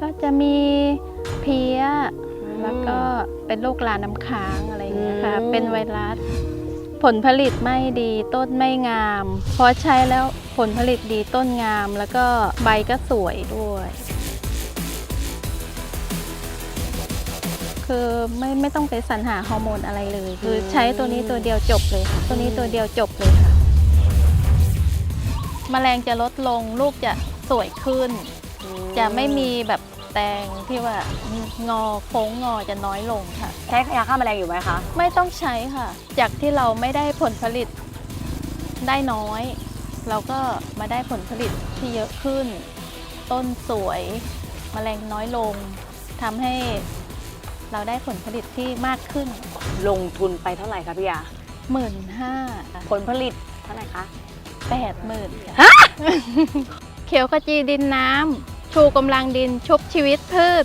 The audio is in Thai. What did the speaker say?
ก็จะมีเพลี้ย แล้วก็เป็นโรคลาน้ำค้างอะไรอย่างเงี้ยค่ะอืมเป็นไวรัส ผลผลิตไม่ดีต้นไม่งาม พอใช้แล้วผลผลิตดีต้นงาม แล้วก็ใบก็สวยด้วย คือไม่ไม่ต้องไปสรรหาฮอร์โมนอะไรเลย คือใช้ตัวนี้ตัวเดียวจบเลยค่ะตัวนี้ตัวเดียวจบเลยค่ะแมลงจะลดลงลูกจะสวยขึ้น จะไม่มีแบบแตงที่ว่างอโค้งงอจะน้อยลงค่ะ ใช้ยาฆ่าแมลงอยู่ไหมคะ ไม่ต้องใช้ค่ะ จากที่เราไม่ได้ผลผลิตได้น้อย เราก็มาได้ผลผลิตที่เยอะขึ้น ต้นสวยมแมลงน้อยลงทำให้เราได้ผลผลิตที่มากขึ้น ลงทุนไปเท่าไหร่คะพี่ยาหมื่นห้าผลผลิตเท่าไหร่คะแปดหมื่นค่ะเขียวขจีดินน้ำ ชูกำลังดินชุบชีวิตพืช